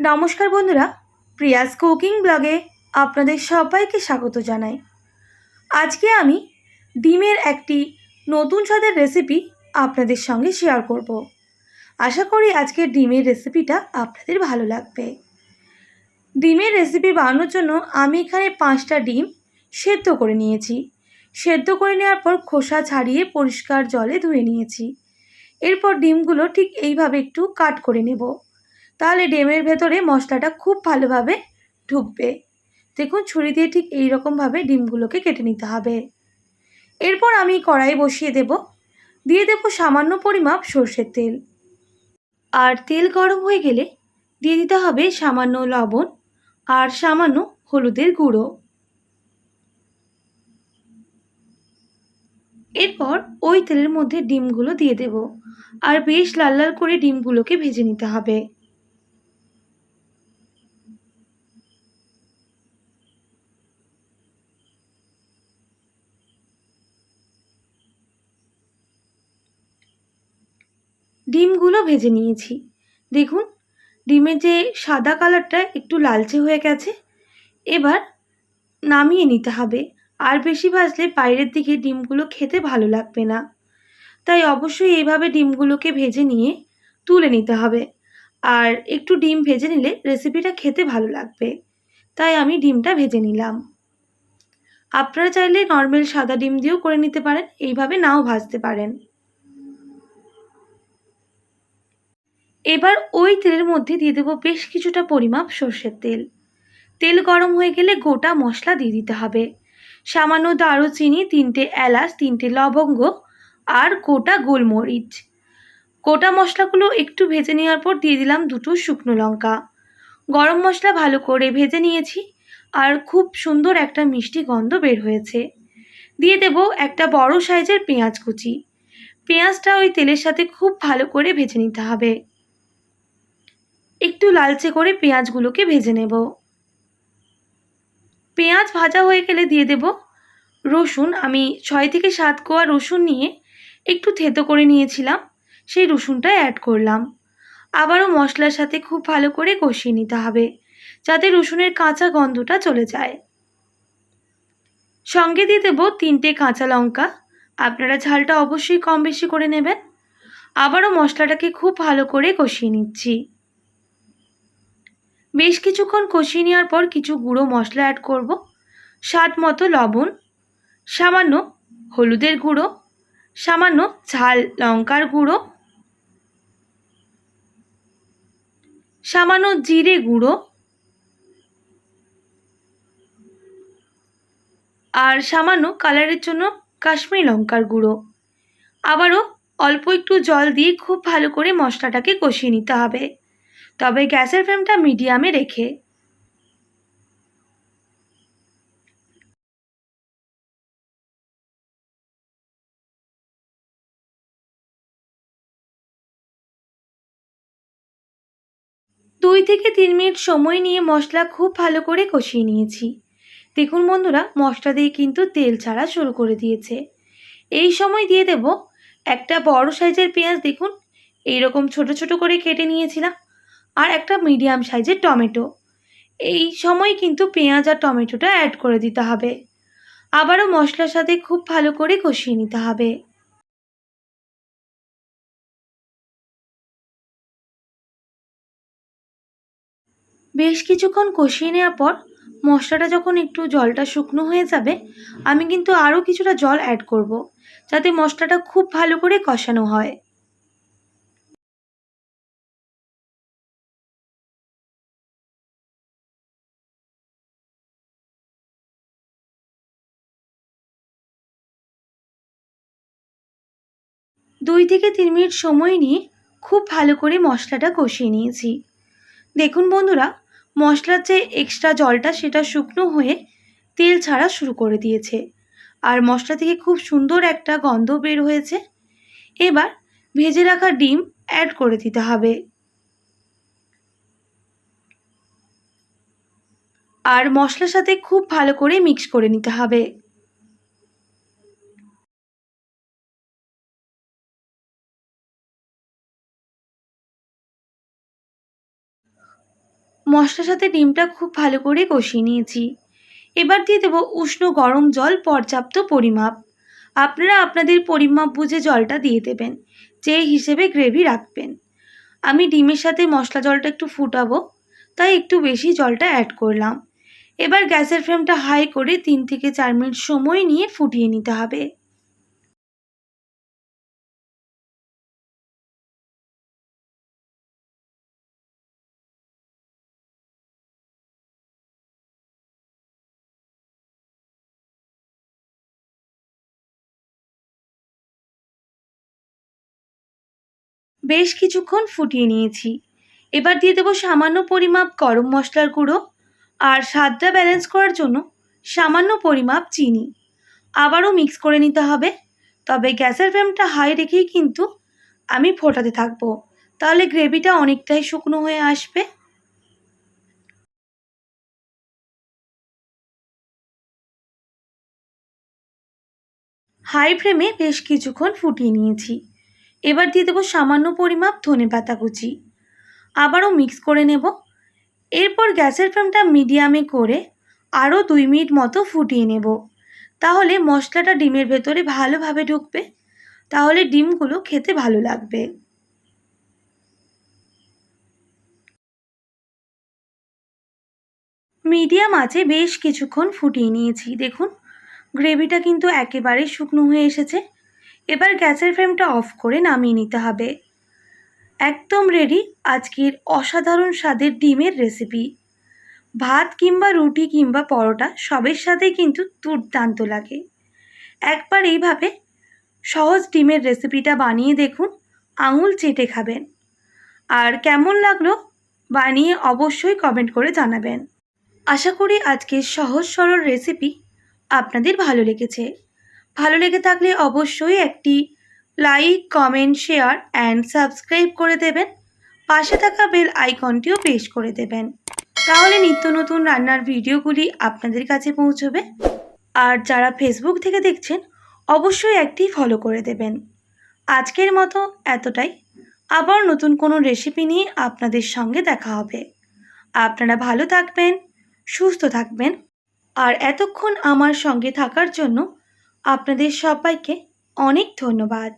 নমস্কার বন্ধুরা, Prius cooking ব্লগে আপনাদের সবাইকে স্বাগত জানাই। আজকে আমি ডিমের একটি নতুন স্বাদের রেসিপি আপনাদের সঙ্গে শেয়ার করব। আশা করি আজকের ডিমের রেসিপিটা আপনাদের ভালো লাগবে। ডিমের রেসিপি বানানোর জন্য আমি এখানে পাঁচটা ডিম সেদ্ধ করে নিয়েছি। সেদ্ধ করে নেওয়ার পর খোসা ছাড়িয়ে পরিষ্কার জলে ধুয়ে নিয়েছি। এরপর ডিমগুলো ঠিক এইভাবে একটু কাট করে নেব। তাহলে ডিমের ভেতরে মশলাটা খুব ভালোভাবে ঢুকবে। দেখুন, ছুরি দিয়ে ঠিক এই রকমভাবে ডিমগুলোকে কেটে নিতে হবে। এরপর আমি কড়াই বসিয়ে দেব। দিয়ে দেব সামান্য পরিমাপ সর্ষের তেল। আর তেল গরম হয়ে গেলে দিয়ে দিতে হবে সামান্য লবণ আর সামান্য হলুদের গুঁড়ো। এরপর ওই তেলের মধ্যে ডিমগুলো দিয়ে দেব। আর বেশ লাল লাল করে ডিমগুলোকে ভেজে নিতে হবে। ডিমগুলো ভেজে নিয়েছি। দেখুন, ডিমের যে সাদা কালারটা একটু লালচে হয়ে গেছে। এবার নামিয়ে নিতে হবে। আর বেশি ভাজলে বাইরের দিকে ডিমগুলো খেতে ভালো লাগবে না। তাই অবশ্যই এইভাবে ডিমগুলোকে ভেজে নিয়ে তুলে নিতে হবে। আর একটু ডিম ভেজে নিলে রেসিপিটা খেতে ভালো লাগবে। তাই আমি ডিমটা ভেজে নিলাম। আপনারা চাইলে নর্মাল সাদা ডিম দিয়েও করে নিতে পারেন। এইভাবে নাও ভাজতে পারেন। এবার ওই তেলের মধ্যে দিয়ে দেবো বেশ কিছুটা পরিমাপ সর্ষের তেল। তেল গরম হয়ে গেলে গোটা মশলা দিয়ে দিতে হবে। সামান্য দারুচিনি, তিনটে এলাচ, তিনটে লবঙ্গ আর গোটা গোলমরিচ। গোটা মশলাগুলো একটু ভেজে নেওয়ার পর দিয়ে দিলাম দুটো শুকনো লঙ্কা। গরম মশলা ভালো করে ভেজে নিয়েছি আর খুব সুন্দর একটা মিষ্টি গন্ধ বের হয়েছে। দিয়ে দেব একটা বড় সাইজের পেঁয়াজ কুচি। পেঁয়াজটা ওই তেলের সাথে খুব ভালো করে ভেজে নিতে হবে। একটু লালচে করে পেঁয়াজগুলোকে ভেজে নেব। পেঁয়াজ ভাজা হয়ে গেলে দিয়ে দেব রসুন। আমি ছয় থেকে সাত কোয়া রসুন নিয়ে একটু থেতো করে নিয়েছিলাম, সেই রসুনটা অ্যাড করলাম। আবারও মশলার সাথে খুব ভালো করে কষিয়ে নিতে হবে, যাতে রসুনের কাঁচা গন্ধটা চলে যায়। সঙ্গে দিয়ে দেবো তিনটে কাঁচা লঙ্কা। আপনারা ঝালটা অবশ্যই কম বেশি করে নেবেন। আবারও মশলাটাকে খুব ভালো করে কষিয়ে নিচ্ছি। বেশ কিছুক্ষণ কষিয়ে নেওয়ার পর কিছু গুঁড়ো মশলা অ্যাড করব। স্বাদ মতো লবণ, সামান্য হলুদের গুঁড়ো, সামান্য ঝাল লঙ্কার গুঁড়ো, সামান্য জিরে গুঁড়ো আর সামান্য কালারের জন্য কাশ্মীরি লঙ্কার গুঁড়ো। আবারও অল্প একটু জল দিয়ে খুব ভালো করে মশলাটাকে কষিয়ে নিতে হবে। তবে গ্যাসের ফ্লেমটা মিডিয়ামে রেখে। দুই থেকে তিন মিনিট সময় নিয়ে মশলা খুব ভালো করে কষিয়ে নিয়েছি। দেখুন বন্ধুরা, মশলা দিয়ে কিন্তু তেল ছাড়া শুরু করে দিয়েছে। এই সময় দিয়ে দেব একটা বড় সাইজের পেঁয়াজ, দেখুন। এইরকম ছোট ছোট করে কেটে নিয়েছিলাম। আর একটা মিডিয়াম সাইজের টমেটো। এই সময় কিন্তু পেঁয়াজ আর টমেটোটা অ্যাড করে দিতে হবে। আবারও মশলার সাথে খুব ভালো করে কষিয়ে নিতে হবে। বেশ কিছুক্ষণ কষিয়ে নেওয়ার পর মশলাটা যখন একটু জলটা শুকনো হয়ে যাবে, আমি কিন্তু আরও কিছুটা জল অ্যাড করব, যাতে মশলাটা খুব ভালো করে কষানো হয়। দুই থেকে তিন মিনিট সময় নিয়ে খুব ভালো করে মশলাটা কষিয়ে নিয়েছি। দেখুন বন্ধুরা, মশলার যে এক্সট্রা জলটা সেটা শুকনো হয়ে তেল ছাড়া শুরু করে দিয়েছে। আর মশলা থেকে খুব সুন্দর একটা গন্ধ বের হয়েছে। এবার ভেজে রাখা ডিম অ্যাড করে দিতে হবে। আর মশলার সাথে খুব ভালো করে মিক্স করে নিতে হবে। মশলার সাথে ডিমটা খুব ভালো করে কষিয়ে নিয়েছি। এবার দিয়ে দেবো উষ্ণ গরম জল, পর্যাপ্ত পরিমাপ। আপনারা আপনাদের পরিমাপ বুঝে জলটা দিয়ে দেবেন, যে হিসেবে গ্রেভি রাখবেন। আমি ডিমের সাথে মশলা জলটা একটু ফুটাবো, তাই একটু বেশি জলটা অ্যাড করলাম। এবার গ্যাসের ফ্লেমটা হাই করে তিন থেকে চার মিনিট সময় নিয়ে ফুটিয়ে নিতে হবে। বেশ কিছুক্ষণ ফুটিয়ে নিয়েছি। এবার দিয়ে দেবো সামান্য পরিমাপ গরম মশলার গুঁড়ো আর স্বাদটা ব্যালেন্স করার জন্য সামান্য পরিমাপ চিনি। আবারও মিক্স করে নিতে হবে। তবে গ্যাসের ফ্লেমটা হাই রেখেই কিন্তু আমি ফোটাতে থাকব। তাহলে গ্রেভিটা অনেকটাই শুকনো হয়ে আসবে। হাই ফ্লেমে বেশ কিছুক্ষণ ফুটিয়ে নিয়েছি। এবার দিয়ে দেবো সামান্য পরিমাপ ধনে পাতা কুচি। আবারও মিক্স করে নেব। এরপর গ্যাসের ফ্লেমটা মিডিয়ামে করে আরও দুই মিনিট মতো ফুটিয়ে নেব। তাহলে মশলাটা ডিমের ভেতরে ভালোভাবে ঢুকবে। তাহলে ডিমগুলো খেতে ভালো লাগবে। মিডিয়াম আছে বেশ কিছুক্ষণ ফুটিয়ে নিয়েছি। দেখুন, গ্রেভিটা কিন্তু একেবারে শুকনো হয়ে এসেছে। এবার গ্যাসের ফ্লেমটা অফ করে নামিয়ে নিতে হবে। একদম রেডি আজকের অসাধারণ স্বাদের ডিমের রেসিপি ভাত কিংবা রুটি কিংবা পরোটা সবের সাথে কিন্তু দুর্দান্ত লাগে। একবার এইভাবে সহজ ডিমের রেসিপিটা বানিয়ে দেখুন, আঙুল চেটে খাবেন। আর কেমন লাগল বানিয়ে অবশ্যই কমেন্ট করে জানাবেন। আশা করি আজকের সহজ সরল রেসিপি আপনাদের ভালো লেগেছে। ভালো লেগে থাকলে অবশ্যই একটি like comment share and subscribe করে দেবেন। পাশে থাকা বেল আইকনটিও প্রেস করে দেবেন। তাহলে নিত্য নতুন রান্নার ভিডিওগুলি আপনাদের কাছে পৌঁছবে। আর যারা ফেসবুক থেকে দেখছেন, অবশ্যই একটি ফলো করে দেবেন। আজকের মতো এতটাই। আবার নতুন কোনো রেসিপি নিয়ে আপনাদের সঙ্গে দেখা হবে। আপনারা ভালো থাকবেন, সুস্থ থাকবেন। আর এতক্ষণ আমার সঙ্গে থাকার জন্য আপনাদের সবাইকে অনেক ধন্যবাদ।